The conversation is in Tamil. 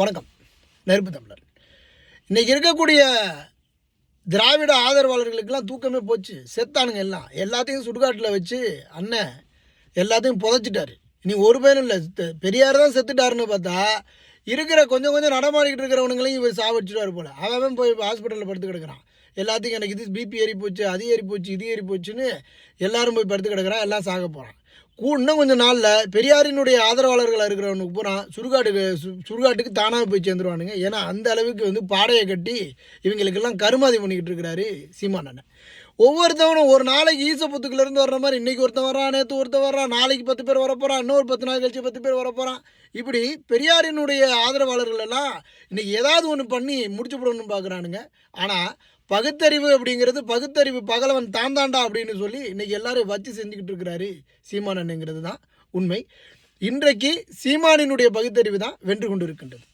வணக்கம். நெருப்பு தமிழர். இன்றைக்கி இருக்கக்கூடிய திராவிட ஆதரவாளர்களுக்கெல்லாம் தூக்கமே போச்சு. செத்தானுங்க எல்லாம். எல்லாத்தையும் சுடுகாட்டில் வச்சு அண்ணன் எல்லாத்தையும் புதைச்சிட்டாரு. இனி ஒரு பேரும் இல்லை. பெரியார் தான் செத்துட்டாருன்னு பார்த்தா இருக்கிற கொஞ்சம் கொஞ்சம் நடமாடிக்கிட்டு இருக்கிறவனுங்களையும் இவர் சாவடிச்சிடுவார் போல். அவன் போய் ஹாஸ்பிட்டலில் படுத்து கிடக்கிறான். எல்லாத்துக்கும் எனக்கு இது பிபி ஏறி போச்சு அது ஏறி போச்சு இது ஏறி போச்சுன்னு எல்லோரும் போய் படுத்து கிடக்கிறான். எல்லாம் சாக போகிறான் இன்னும் கொஞ்சம் நாளில். பெரியாரினுடைய ஆதரவாளர்களாக இருக்கிறவனுக்கு பூரா சுடுகாட்டுக்கு சு சுடுகாட்டுக்கு தானாக போய் சேர்ந்துருவானுங்க. ஏன்னா அந்த அளவுக்கு வந்து பாடையை கட்டி இவங்களுக்கெல்லாம் கருமாதி பண்ணிக்கிட்டு இருக்கிறாரு சீமானண்ணன் ஒவ்வொருத்தவனும் ஒரு நாளைக்கு ஈசப்புத்துக்குலேருந்து வர்ற மாதிரி இன்றைக்கி ஒருத்தன் வர்றான் நேற்று ஒருத்தன் வர்றான் நாளைக்கு பத்து பேர் வரப்போகிறான் இன்னொரு பத்து நாள் கழிச்சு பத்து பேர் வரப்போகிறான் இப்படி பெரியாரினுடைய ஆதரவாளர்கள் எல்லாம் இன்றைக்கி ஏதாவது ஒன்று பண்ணி முடிச்சு போடணும்னு பார்க்குறானுங்க ஆனால் பகுத்தறிவு அப்படிங்கிறது பகுத்தறிவு பகலவன் தான் தாண்டா அப்படின்னு சொல்லி இன்றைக்கி எல்லோரும் வச்சு செஞ்சுக்கிட்டு இருக்கிறாரு சீமானன்ங்கிறது தான் உண்மை. இன்றைக்கு சீமானினுடைய பகுத்தறிவு தான் வென்று கொண்டு இருக்கின்றது